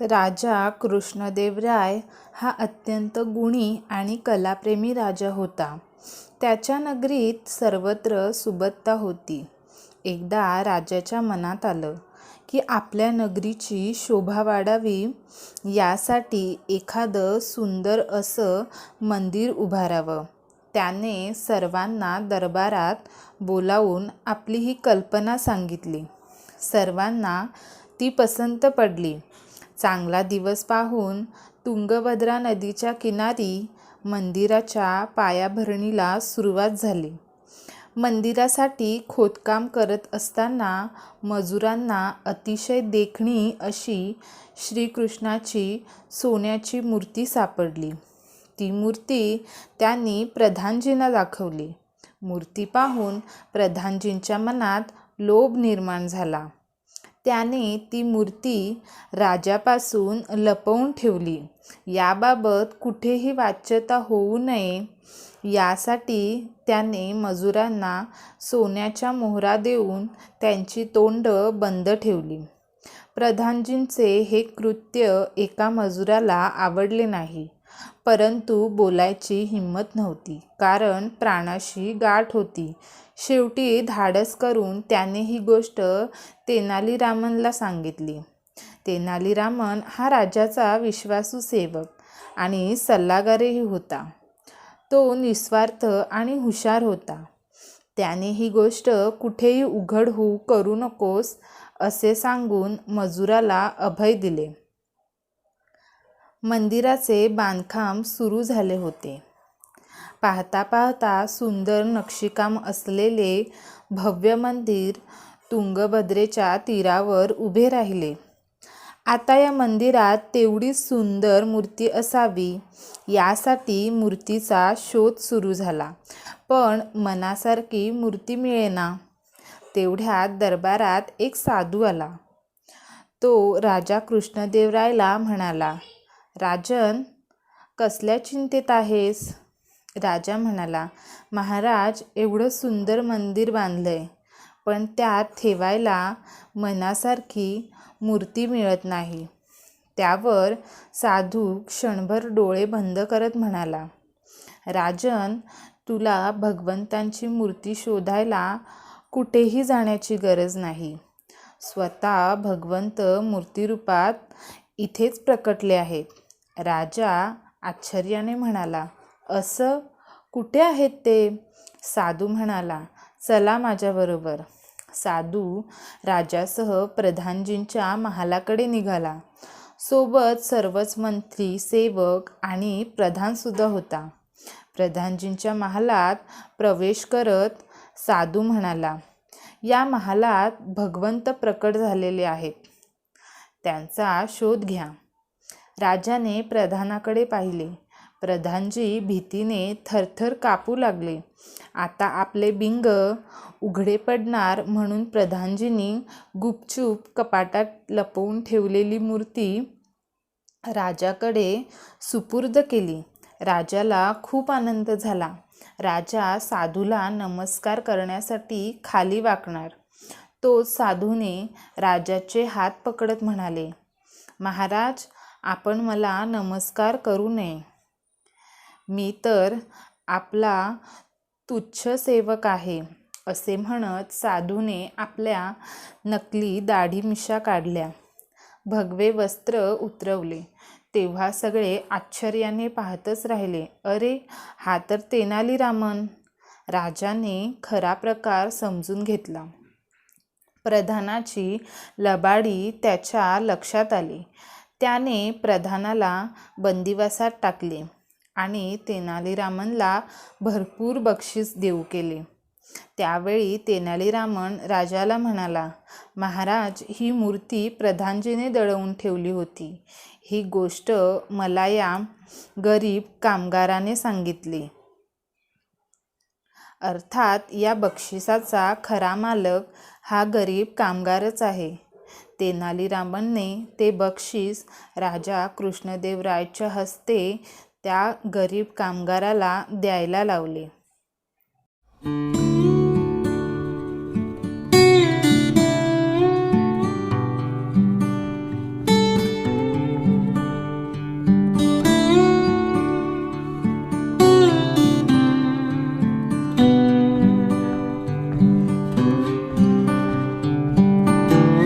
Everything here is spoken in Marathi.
राजा कृष्णदेवराय हा अत्यंत गुणी आणि कलाप्रेमी राजा होता. त्याच्या नगरीत सर्वत्र सुबत्ता होती. एकदा राजाच्या मनात आलं की आपल्या नगरीची शोभा वाढावी यासाठी एखादं सुंदर असं मंदिर उभारावं. त्याने सर्वांना दरबारात बोलावून आपली ही कल्पना सांगितली. सर्वांना ती पसंत पडली. चांगला दिवस पाहून तुंगभद्रा नदीच्या किनारी मंदिराच्या पायाभरणीला सुरुवात झाली. मंदिरासाठी खोदकाम करत असताना मजुरांना अतिशय देखणी अशी श्रीकृष्णाची सोन्याची मूर्ती सापडली. ती मूर्ती त्यांनी प्रधानजींना दाखवली. मूर्ती पाहून प्रधानजींच्या मनात लोभ निर्माण झाला. त्याने ती मूर्ती राजापासून लपवून ठेवली. याबाबत कुठेही वाच्यता होऊ नये यासाठी त्याने मजुरांना सोन्याच्या मोहरा देऊन त्यांची तोंड बंद ठेवली. प्रधानजींचे हे कृत्य एका मजुराला आवडले नाही. परंतु बोलायची हिंमत नव्हती कारण प्राणाशी गाठ होती. शेवटी धाडस करून त्याने ही गोष्ट तेनालीरामनला सांगितली. तेनालीरामन हा राजाचा विश्वासू सेवक आणि सल्लागारही होता. तो निस्वार्थ आणि हुशार होता. त्याने ही गोष्ट कुठेही उघड होऊ करू नकोस असे सांगून मजुराला अभय दिले. मंदिराचे बांधकाम सुरू झाले होते. पाहता पाहता सुंदर नक्षीकाम असलेले भव्य मंदिर तुंगभद्रेच्या तीरावर उभे राहिले. आता या मंदिरात तेवढीच सुंदर मूर्ती असावी यासाठी मूर्तीचा शोध सुरू झाला. पण मनासारखी मूर्ती मिळेना. तेवढ्यात दरबारात एक साधू आला. तो राजा कृष्णदेवरायला म्हणाला, राजन, कसल्या चिंतेत आहेस? राजा म्हणाला, महाराज एवढं सुंदर मंदिर बांधलं आहे पण त्यात ठेवायला मनासारखी मूर्ती मिळत नाही. त्यावर साधू क्षणभर डोळे बंद करत म्हणाला, राजन, तुला भगवंतांची मूर्ती शोधायला कुठेही जाण्याची गरज नाही. स्वतः भगवंत मूर्तिरूपात इथेच प्रकटले आहेत. राजा आश्चर्याने म्हणाला, असं? कुठे आहेत ते? साधू म्हणाला, चला माझ्याबरोबर. साधू राजासह प्रधानजींच्या महालाकडे निघाला. सोबत सर्वच मंत्री, सेवक आणि प्रधानसुद्धा होता. प्रधानजींच्या महालात प्रवेश करत साधू म्हणाला, या महालात भगवंत प्रकट झालेले आहेत. त्यांचा शोध घ्या. राजाने प्रधानाकडे पाहिले. प्रधानजी भीतीने थरथर कापू लागले. आता आपले बिंग उघडे पडणार म्हणून प्रधानजींनी गुपचूप कपाटात लपवून ठेवलेली मूर्ती राजाकडे सुपूर्द केली. राजाला खूप आनंद झाला. राजा साधूला नमस्कार करण्यासाठी खाली वाकणार, तो साधूने राजाचे हात पकडत म्हणाले, महाराज, आपण मला नमस्कार करू नये. मी तर आपला तुच्छ सेवक आहे. असे म्हणत साधूने आपल्या नकली दाढीमिशा काढल्या. भगवे वस्त्र उतरवले. तेव्हा सगळे आश्चर्याने पाहतच राहिले. अरे, हा तर तेनालीरामन! राजाने खरा प्रकार समजून घेतला. प्रधानाची लबाडी त्याच्या लक्षात आली. त्याने प्रधानाला बंदिवासात टाकले आणि तेनालीरामनला भरपूर बक्षीस देऊ केले. त्यावेळी तेनालीरामन राजाला म्हणाला, महाराज, ही मूर्ती प्रधानजीने दळवून ठेवली होती. ही गोष्ट मला या गरीब कामगाराने सांगितली. अर्थात या बक्षिसाचा खरा मालक हा गरीब कामगारच आहे. तेनालीरामनने ते बक्षीस राजा कृष्णदेवरायच्या हस्ते त्या गरीब कामगाराला द्यायला लावले.